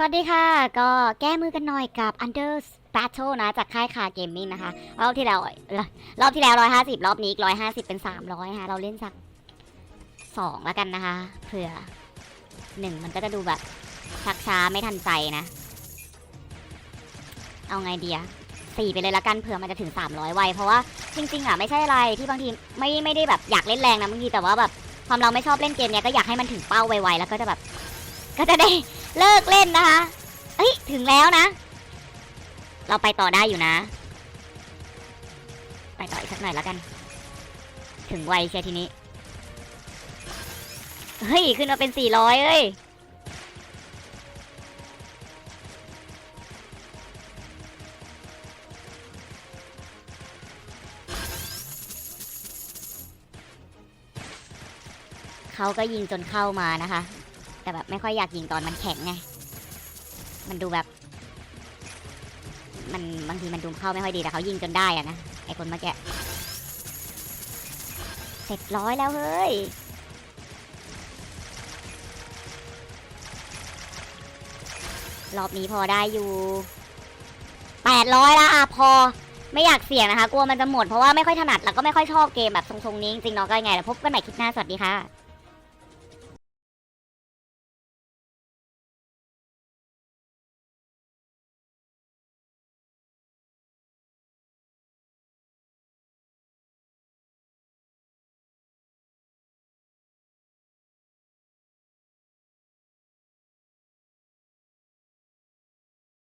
สวัสดีค่ะ ก็แก้มือกันหน่อยกับ Under Battle นะ จากค่ายคาเกมมิ่งนะคะ รอบที่แล้ว รอบที่แล้ว 150 รอบนี้อีก150 เป็น 300นะคะ เราเล่นสัก 2 แล้วกันนะคะ เผื่อหนึ่งมันก็จะดูแบบชักช้าไม่ทันใจนะ เอาไงเดียสี่ไปเลยละกันเผื่อมันจะถึง 300 ไว เพราะว่าจริง ๆอะไม่ใช่อะไรที่บางทีไม่ไม่ได้แบบอยากเล่นแรงนะบางทีแต่ว่าแบบความเราไม่ชอบเล่นเกมเนี้ยก็อยากให้มันถึงเป้าไวๆแล้วก็จะแบบ ก็จะได้เลิกเล่นนะคะ เอ้ย ถึงแล้วนะ เราไปต่อได้อยู่นะ ไปต่ออีกสักหน่อยแล้วกัน ถึงไวเชียทีนี้ เฮ้ย ขึ้นมาเป็นสี่ร้อยเอ้ยเขาก็ยิงจนเข้ามานะคะ แต่แบบไม่ค่อยอยากยิงตอนมันแข็งไง มันดูแบบ มันบางทีมันดูเข้าไม่ค่อยดีแต่เขายิงจนได้อะนะไอคนเมื่อกี้เสร็จร้อยแล้วเฮ้ยรอบนี้พอได้อยู่แปดร้อยละอะพอไม่อยากเสี่ยงนะคะ กลัวมันจะหมดเพราะว่าไม่ค่อยถนัดแล้วก็ไม่ค่อยชอบเกมแบบทรงๆนี้จริงๆเนาะก็ยังไงแล้วพบกันใหม่คลิปหน้าสวัสดีค่ะ